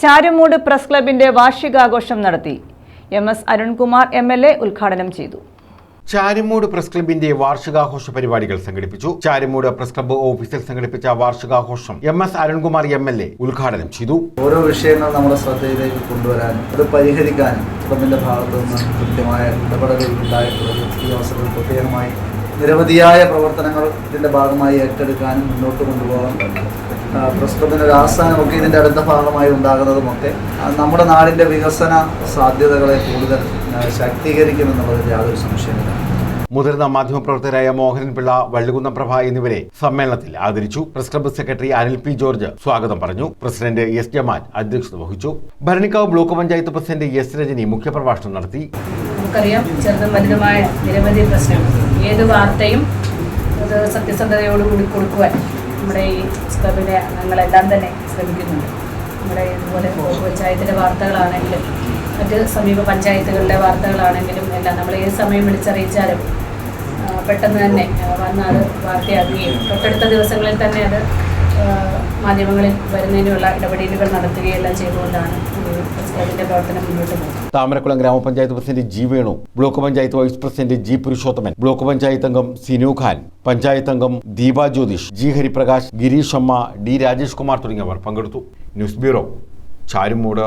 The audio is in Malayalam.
ചാരുമൂട് പ്രസ് ക്ലബിന്റെ വാർഷികാഘോഷം നടത്തി. M S Arunkumar M L A ഉദ്ഘാടനം ചെയ്തു. ചാരുമൂട് പ്രസ് ക്ലബിന്റെ വാർഷികാഘോഷ പരിപാടികൾ സംഘടിപ്പിച്ചു. ചാരുമൂട് പ്രസ് ക്ലബ്ബ് ഓഫീസിൽ സംഘടിപ്പിച്ച വാർഷികാഘോഷം M S Arunkumar M L A ഉദ്ഘാടനം ചെയ്തു. ഓരോ വിഷയങ്ങൾ നമ്മുടെ ശ്രദ്ധയിലേക്ക് കൊണ്ടുവരാനും അത് പരിഹരിക്കാനും ക്ലബിന്റെ ഭാഗത്തു നിന്ന് കൃത്യമായ ഇടപെടലുകൾ ഉണ്ടായിട്ടുള്ളത് ഈ അവസരത്തിൽ പ്രത്യേകമായി നിരവധിയായ പ്രവർത്തനങ്ങൾ ഇതിന്റെ ഭാഗമായി ഏറ്റെടുക്കാനും മുന്നോട്ട് കൊണ്ടുപോകാൻ ക്ലബിന്റെ ഒരു ആസ്ഥാനമൊക്കെ ഇതിന്റെ അടുത്ത ഭാഗമായി ഉണ്ടാകുന്നതുമൊക്കെ നമ്മുടെ നാടിന്റെ വികസന സാധ്യതകളെ കൂടുതൽ ശാക്തീകരിക്കും ശാക്തീകരിക്കുമെന്നുള്ളതിൽ യാതൊരു സംശയമില്ല മുതിർന്ന മാധ്യമപ്രവർത്തകരായ മോഹനൻ പിള്ള വള്ളുകുന്നം പ്രഭ എന്നിവരെ സമ്മേളനത്തിൽ ആദരിച്ചു. Press club secretary Anil P George സ്വാഗതം പറഞ്ഞു. പ്രസിഡന്റ് എസ് ജമാൻ അധ്യക്ഷത വഹിച്ചു. Bharanikkavu block panchayat president S Rajani മുഖ്യപ്രഭാഷണം നടത്തി. നമുക്കറിയാം ചെറുതും വലുതുമായ നിരവധി പ്രശ്നങ്ങൾ. ഏത് വാർത്തയും സത്യസന്ധതയോടുകൂടി കൊടുക്കുവാൻ നമ്മുടെ ഈ ക്ലബിലെ അംഗങ്ങളെല്ലാം തന്നെ ശ്രമിക്കുന്നുണ്ട്. നമ്മുടെ ഇതുപോലെ പഞ്ചായത്തിന്റെ വാർത്തകളാണെങ്കിലും മറ്റ് സമീപ പഞ്ചായത്തുകളുടെ വാർത്തകളാണെങ്കിലും എല്ലാം നമ്മൾ ഏത് സമയം വിളിച്ചറിയിച്ചാലും പെട്ടെന്ന് തന്നെ വന്ന് അത് വാർത്തയാക്കുകയും തൊട്ടടുത്ത ദിവസങ്ങളിൽ തന്നെ അത് മാധ്യമങ്ങളിൽ വരുന്നതിനുള്ള ഇടപെടലുകൾ നടത്തുകയെല്ലാം ചെയ്തുകൊണ്ടാണ് താമരക്കുളം ഗ്രാമപഞ്ചായത്ത് president G Venu block panchayat vice president G Purushothaman block panchayat അംഗം സിനു ഖാൻ പഞ്ചായത്ത് അംഗം ദീപ ജ്യോതിഷ് ജി ഹരിപ്രകാശ് ഗിരീഷ് അമ്മ ഡി രാജേഷ് കുമാർ തുടങ്ങിയവർ പങ്കെടുത്തു. News bureau Charummoodu.